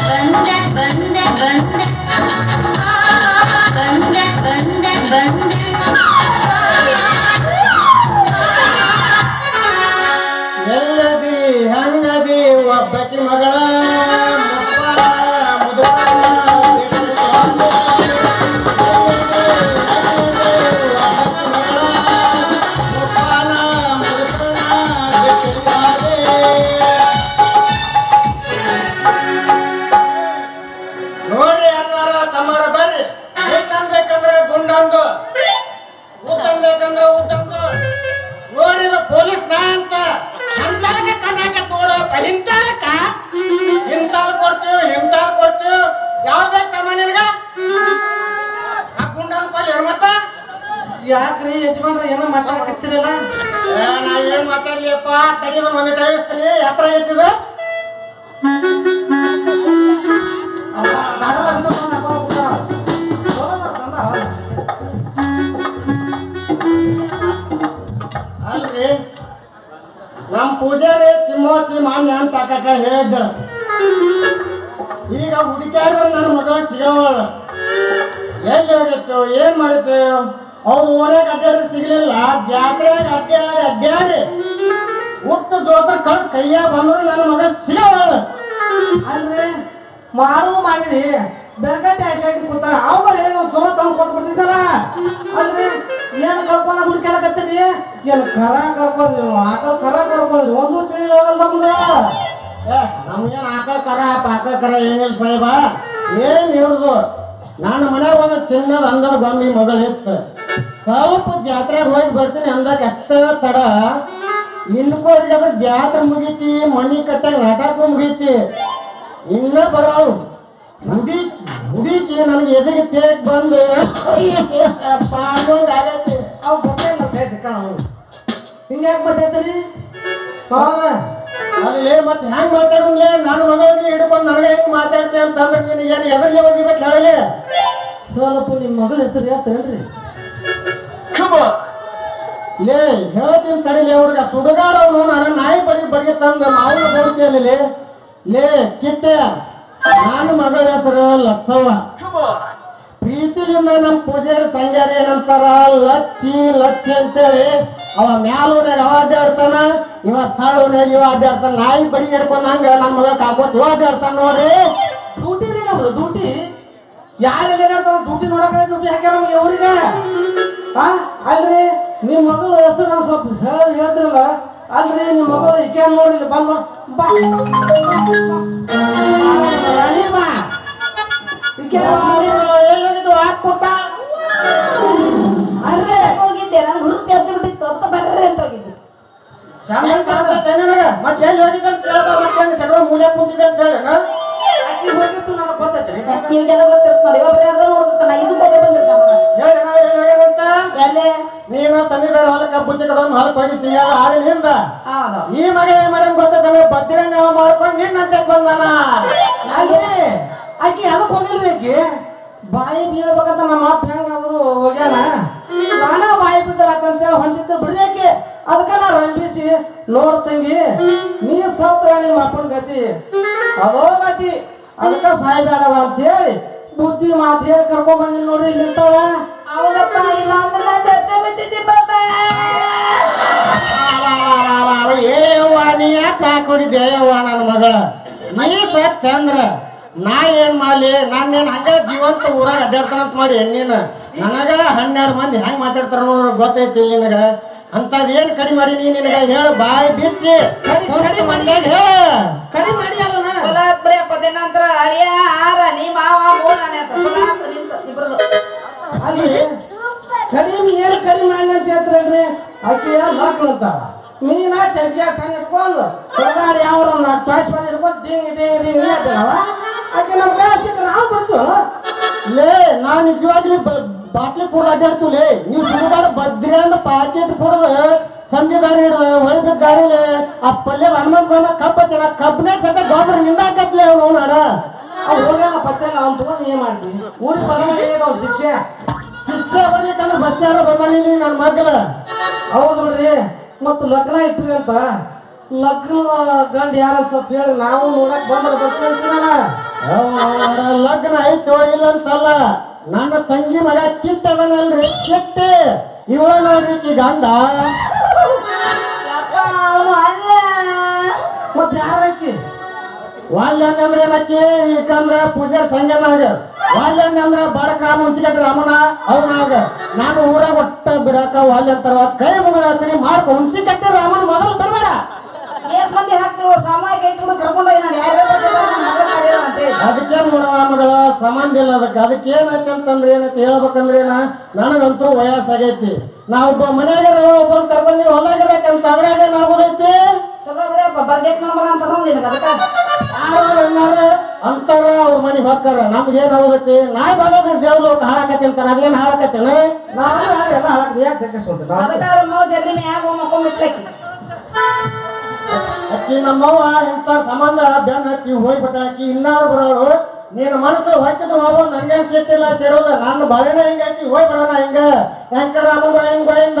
ಬಂದೆ ಬಂದೆ ಬಂದೆ ಬಂದೆ ಬಂದೆ ಬಂದೆ ಎಲ್ಲದಿ ಹಂಗದಿ ಒಬ್ಬಕಿ ಮಗಳ ನೋಡು ಇಂತಾಲಕ್ಕ ಇಂತಾಲ್ ಕೊಡ್ತೀವಿ ಇಂತಾಲ್ ಕೊಡ್ತೀವಿ ಯಾವ್ದು ಬೇಕು ತಮ್ಮ ನಿನಗ? ಆ ಗುಂಡನ್ ಕೊಲ್ಲಿ ಮತ್ತ ಯಾಕ್ರಿ ಯಜಮಾನ್ರ ಏನೋ ಮಾತಾಡ್ತಿರಲ್ಲ ನಾ ಏನ್ ಮಾತಾಡ್ಲಿಯಪ್ಪ? ತಡಿದ ಮನೆ ತಗಿಸ್ತೀನಿ ಎತ್ತರ ಐತಿದ? ಅಲ್ರಿ ನಮ್ ಪೂಜಾರಿ ಮಾನ್ಯ ಅಂತ ಅಕ್ಕ ಹೇಳಿದ್ದ. ಈಗ ಹುಡುಕ್ಯಾಡ್ರೆ ನನ್ನ ಮಗ ಸಿಗವಳ. ಎಲ್ಲಿ ಹೋಗಿತ್ತು, ಏನ್ ಮಾಡಿತ್ತು? ಅವ್ರು ಓಣ್ಯಾಗ ಅಡ್ಡಾಡಿದ್ರೆ ಸಿಗ್ಲಿಲ್ಲ. ಜಾತ್ರೆಯಾಗ ಅಡ್ಡಾಡಿ ಅಡ್ಡಾಡಿ ಹುಟ್ಟು ಜೋತ್ರ ಕಣ್ ಕೈಯಾಗ ಬಂದ್ರೆ ನನ್ನ ಮಗ ಸಿಗವಳ. ಅಲ್ರಿ ಮಾಡು ಮಾಡಿದಿ ಬೆಳಗಟ್ಟೆ ಆಶಾಗಿ ಕೂತಾರ. ಅವ್ರು ಹೇಳಿದ್ರು ಚಲೋ ಏನು ಕರ ಕರ್ಕೋದ್ರಿ? ಆಕಳ ಕರ ಕರ್ಕೋದ್ರಿ? ಒಂದು ತಿಳಿಯೋಗಲ್ಲ ನಮ್ಗೆ. ನಮ್ಗೇನ್ ಆಕಳ ಕರ ಪಾಕ ಕರ ಏನಿಲ್ಲ ಸಾಹೇಬ. ಏನ್ ಇವ್ರದು ನನ್ನ ಮನ್ಯಾಗ ಒಂದು ಚಿನ್ನದ ಅಂದರ ಬಂದು ಮಗಳು ಇತ್ತು ಸ್ವಲ್ಪ ಜಾತ್ರೆಗೆ ಹೋಗಿ ಬರ್ತೀನಿ ಅಂದಾಗ ಎಷ್ಟ ತಡ? ಇನ್ಕೋರಿಗೆ ಜಾತ್ರೆ ಮುಗೀತಿ, ಮಣ್ಣಿ ಕಟ್ಟಾಗ ನಾಟಕ ಮುಗೀತಿ. ಇನ್ನ ಬರವು ಹುಡಿ ಹುಡುಕಿ ನನಗೆ ಎದೆಗೆ ತೇಗ್ ಬಂದು? ಪಾಲ್ಗೊಂಡ್ ಆಗೈತಿ ಹಿಂಗ್ಯಾಕೆ ಬರ್ತೈತ್ರಿ ಹೌದ ಅಲ್ಲಿ ಮತ್ತೆ ಹೆಂಗ್ ಮಾತಾಡೋನ್ಲೇ ನನ್ನ ಮಗಳಿಗೆ ಹಿಡ್ಕೊಂಡು ನನಗೆ ಹೆಂಗ್ ಮಾತಾಡ್ತೆ ಅಂತಂದ್ರೆ ನಿನಗೆ ಏನು ಎದರ್ಲಿ ಹೋಗಿಬೇಕು ಹೇಳಲಿ? ಸ್ವಲ್ಪ ನಿಮ್ಮ ಮಗಳ ಹೆಸರು ಹೇಳ್ತೇನ್ರಿ ಲೇ ಹೇಳ್ತೀನಿ ತಡಿಲಿ ಅವ್ರಿಗೆ ಸುಡುಗಾಡವನು ನನ್ನ ನಾಯಿ ಬಡಿ ಬಡಿಗೆ ತಂದು ಮಾವಿನ ಬರ್ತೀಯಲ್ಲಿ ಲೇ ಕಿಟ್ಟೆ ನನ್ನ ಮಗಳ ಹೆಸರು ಲಕ್ಷವ್ವ ಪ್ರೀತಿಯಿಂದ ನಮ್ಮ ಪೂಜಾರಿ ಸಂಜಾರಿ ಏನಂತಾರ ಲಚ್ಚಿ ಲಚ್ಚಿ ಅಂತೇಳಿ ಅವ ಮ್ಯಾಲೂನ್ಯಾಗ ಅವ ಅಡ್ಡಾಡ್ತಾನ ಇವ ತಳೂನ್ಯಾಗ ಇವ ಅಡ್ಡಾಡ್ತಾನ ನಾಯಿ ಬಡಿ ಹಿಡ್ಕೊಂಡ್ ಹಂಗ ನನ್ನ ಮಗ ಕಾಕೋತ್ ಇವ ಅಡ್ಡಾಡ್ತಾನ ನೋಡ್ರಿ ಡ್ಯೂಟಿ ರೀ ನಮ್ದು ಡ್ಯೂಟಿ. ಯಾರೆಲ್ಲ ಏನಾಡ್ತಾವ ಡ್ಯೂಟಿ ನೋಡಕ ಡ್ಯೂಟಿ ಹಾಕ್ಯಾರ ನಮ್ಗೆ ಅವ್ರಿಗೆ. ಹಾ ಅಲ್ರಿ ನಿಮ್ಮ ಮಗಳ ಹೆಸರು ನಾನು ಸ್ವಲ್ಪ ಹೇಳಿ ಹೇಳ್ತಿರಲ್ಲ? ಅಲ್ರಿ ನಿಮ್ಮ ಮಗಳು ಈಕೆ ನೋಡಿಲ್ಲ ಬಂದು ಬಾ. ರಾಣಿ ಬಾ ಈಕೆ ಹಾಕ್ಬಿಟ್ಟ. ಮತ್ತೆ ಎಲ್ಲಿ ಹೋಗಿದ್ದೆ ಅಂತ ಕೇಳ್ಬಾ ಮತ್ತೆ ಸಡವ ಮೂಲೆ ಕುಂತಿದ್ದೆ ಅಂತ ಹೇಳಿ ಅಕ್ಕಿ ಹೋಗಿತ್ತು ನನಗೆ. ಗೊತ್ತೈತ್ರಿ ನಿಮ್ಗೆಲ್ಲ ಗೊತ್ತಿರುತ್ತೆ ನೋಡಿ ಒಬ್ಬರು ಯಾರು ನೋಡ್ತಾನ ಇದು ಬಂದಿರ್ತಾನ ಹೇಳಿ ಹೋಗ್ಯಾರಂತ ಎಲ್ಲೇ? ನೀನು ತಂದಿದ್ದ ಹೊಲಕ್ಕ ಬುದ್ಧಿ ಕಡೊಂದು ಹೊಲಕ್ಕೆ ಹೋಗಿ ಸಿಂಗಾರ ಹಾಡಿನಿಂದ ಹಿಂದ. ಈ ಮಗ ಏನ್ ಮಾಡಂಗ್ ಗೊತ್ತೈತೆ ನಾವು ಮಾಡ್ಕೊಂಡು ನಿನ್ನಂತೆ ಬಂದಾನ? ಆಕಿ ಅದಕ್ಕೆ ಹೋಗಿಲ್ರಿ ಆಕಿ? ಬಾಯಿ ಬೀಳ್ಬೇಕಂತ ನಮ್ಮ ಅಪ್ಪ ಹೆಂಗಾದ್ರು ಹೋಗ್ಯಾನ? ನಾನ ಬಾಯಿ ಬಿದ್ದರ ಅಂತೇಳಿ ಹೊಂದಿದ್ದು ಬಿಡ್ರಿ ಆಕಿ. ಅದಕ್ಕೆ ನಾ ರಂಜಿಸಿ ನೋಡ್ ತಂಗಿ ನೀ ಸತ್ರ ನಿಮ್ಮ ಅಪ್ಪನ ಗತಿ. ಅದೋ ಗತಿ. ಅದಕ್ಕೆ ಸಾಯ್ಬೇಡವ ಅಂತ ಹೇಳಿ ಬುದ್ಧಿ ಮಾತು ಹೇಳಿ ಕರ್ಕೊಂಡ್ ಬಂದಿನಿ ನೋಡ್ರಿ ಇಲ್ಲಿ ನಿಂತಾಳ. ಏಯವ್ವ ನೀ ಯಾಕೆ ಸಾಕೊಂಡಿದ್ದೆ ಯವ್ವ ನನ್ನ ಮಗಳ ನೀ ಸತ್ತಂದ್ರ ನಾ ಏನ್ ಮಾಡ್ಲಿ ನಾನೇನ್ ಹಂಗ ಜೀವಂತ ಊರಾಗ ಅಡ್ಡಾಡ್ತಾನಂತ ಮಾಡಿ ಹೆಣ್ಣಿನ ನನಗ ಹನ್ನೆರಡು ಮಂದಿ ಹೆಂಗ್ ಮಾತಾಡ್ತಾರ ನೋಡ್ರಿ ಗೊತ್ತೈತಿ ಇಲ್ಲಿ ನಿನಗ ಅಂತದ್ ಏನ್ ಕಡಿಮೆ ಮಾಡಿ ನೀ ನಿನಗ ಹೇಳ ಬಾಯಿ ಬಿಚ್ಚಿ. ಕಡಿ- ಕಡಿ ಮಾಡಿ. ಹೇಳ. ಕಡಿಮೆ ಮಾಡಿ ಅಲ್ಲನ ಕೊಲಾತ್ರೆ ಪದಿನಂತರ ಅಳಿಯ ಆರ ನೀ ಮಾವ ಮೂರನೇ ಅಂತ. ಇಬ್ರದು. ಅಲ್ಲಿ ಕಡಿಮೆ ಏನು ಕಡಿಮೆ ಮಾಡಿ ಅಂತ ಹೇಳ್ತಾರಲ್ರಿ? ಅಕ್ಕಿಯ ಲಗ್ನ ಅಂತ ನೀನ ತೆಗಿಯ ಕಣ್ಣು ಇಟ್ಕೊಂಡು ಹೊರಗಾಡಿ ಯಾವ ನಾಲ್ಕು ಇಟ್ಕೊಂಡು ಡಿಂಗ್ ಡಿಂಗ್ ಡಿಂಗ್ ಹೇಳ್ತಾರವ ಆಕೆ ನಮ್ಮ ಕೈ ಸಿಕ್ಕರೆ ನಾವು ಬಿಡ್ತೀವಲ್ಲ? ಲೇ ನಾನು ನಿಜವಾಗ್ಲಿ ಬಾಟ್ಲಿ ಕೂಡ ಅಡ್ಡಾಡ್ತೀವಿ ನೀವು ಸುಮಾರು ಬದ್ರಿ ಅಂತ ಪಾಕೆಟ್ ಕೂಡ ಸಂಜೆ ದಾರಿ ಹಿಡಿದು ಹೊಯ್ದ ದಾರಿಲಿ ಆ ಪಲ್ಯ ಹನುಮಂತ ಬಾಮ ಕಬ್ಬ ಚೆನ್ನ ಕಬ್ಬನೇ ಸಕ ಗೊಬ್ಬರ ನಿಂದಾಕತ್ಲೆ ಅವ್ನು ಅಡ ಅವ್ನು ಹೋಗ್ಯಾನ ಪತ್ತೆ ಅವ್ನು ತಗೊಂಡು ಏನ್ ಮಾಡ್ತೀವಿ ಊರಿಗೆ ಬಂದ ಶಿಕ್ಷೆ ಶಿಕ್ಷೆ? ಶಿಷ್ಯ ಬಸ್ ಯಾರ ಬಂದಾನಿಲ್ಲ ನನ್ನ ಮಗಳ ಹೌದು ನೋಡ್ರಿ ಮತ್ತು ಲಗ್ನ ಇಟ್ರಿ ಅಂತ. ಲಗ್ನ ಗಂಡ ಯಾರ ಸ್ವಲ್ಪ ಹೇಳಿ ನಾವು ನೋಡಕ್ ಬಂದ್ರೆ ಬರ್ತೀನಿ ಅವರ ಲಗ್ನ ಆಯ್ತು ಇಲ್ಲ ಅಂತಲ್ಲ. ನನ್ನ ತಂಗಿ ಮಗ ಕಿತ್ತವನಲ್ರಿ ಕಿತ್ತೆ ಇವ ನೋಡ್ರಿ ಗಂಡ. ಮತ್ತೆ ಯಾರೈತಿ ವಾಲ್ಯನ್ ಅಂದ್ರೆ ಏನಕ್ಕೆ ಈಕಂದ್ರ ಪೂಜೆ ಸಂಗನಾಗ ವಾಲ್ಯನ್ ಅಂದ್ರೆ ಬಡಕ ಮುಂಚಿಕಟ್ಟ ರಾಮನ ಅವನಾಗ. ನಾನು ಊರಾಗ ಒಟ್ಟ ಬಿಡಾಕ ವಾಲ್ಯ ಅಂತಾರ ಕೈ ಮುಗಿದಾತೀನಿ ಮಾಡ್ಕೊ. ಹುಂಚಿಕಟ್ಟಿ ರಾಮನ ಮೊದಲು ಬಿಡಬೇಡ ಎಷ್ಟ್ ಮಂದಿ ಹಾಕ್ತಿರೋ ಸಾಮಾನ್ಯ ಇಟ್ಕೊಂಡು ಕರ್ಕೊಂಡೋಗಿ ನಾನು ಯಾರು ಸಂಬಂಧ ಇಲ್ಲ ಅದಕ್ಕೆ ಅದಕ್ಕೆ ಏನೈತೆ ಅಂತಂದ್ರೆ ಏನೈತೆ ಹೇಳ್ಬೇಕಂದ್ರೆ ಏನ ನನಗಂತೂ ವಯಸ್ಸಾಗೈತಿ ನಾ ಒಬ್ಬ ಮನ್ಯಾಗ ಒಬ್ಬನ ಕರ್ಕೊಂಡು ನೀವು ಹೊಲಾಗಿರಕಂತ ಅದ್ರಾಗ ಯಾರು ಅಂತಾರ ಅವ್ರ ಮನೆ ಹೋಗ್ತಾರ ನಮ್ಗೆ ಏನ್ ಆಗುತ್ತೆ ನಾ ಬರೋದ್ರ ದೇವ್ರು ಹಾಳಾಕತಿ ಅಂತಾರ ಅದೇನ್ ಹಾಳಾಕತ್ತೇನ ಎಲ್ಲ ಹಾಳಾಕ್ ಯಾಕೆ ಅಕ್ಕಿ ನಮ್ಮವ್ವ ಇಂಥ ಸಂಬಂಧ ಬೆನ್ನ ಹತ್ತಿ ಹೋಗ್ಬಿಟ್ಟ ಅಕ್ಕಿ ಇನ್ನಾರು ಬರೋಳು. ನೀನ್ ಮನಸ್ಸು ಹೊಕ್ಕಿದ್ರು ಹೋಗೋ ನಂಗೆ ಸಿಟ್ಟಿಲ್ಲ ಸಿಡೋಲ್ಲ ನನ್ನ ಬಳೆನ ಹೆಂಗೈತಿ ಹೋಗಿ ಬಿಡೋಣ ಹೆಂಗ ಹೆಂಕರ ಅನ್ನೋದು ಹೆಂಗ್ ಬಳಿಂದ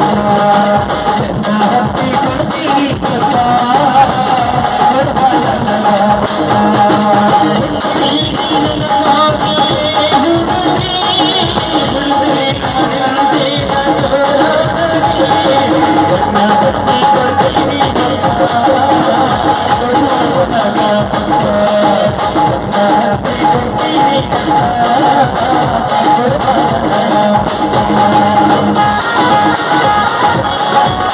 감사합니다.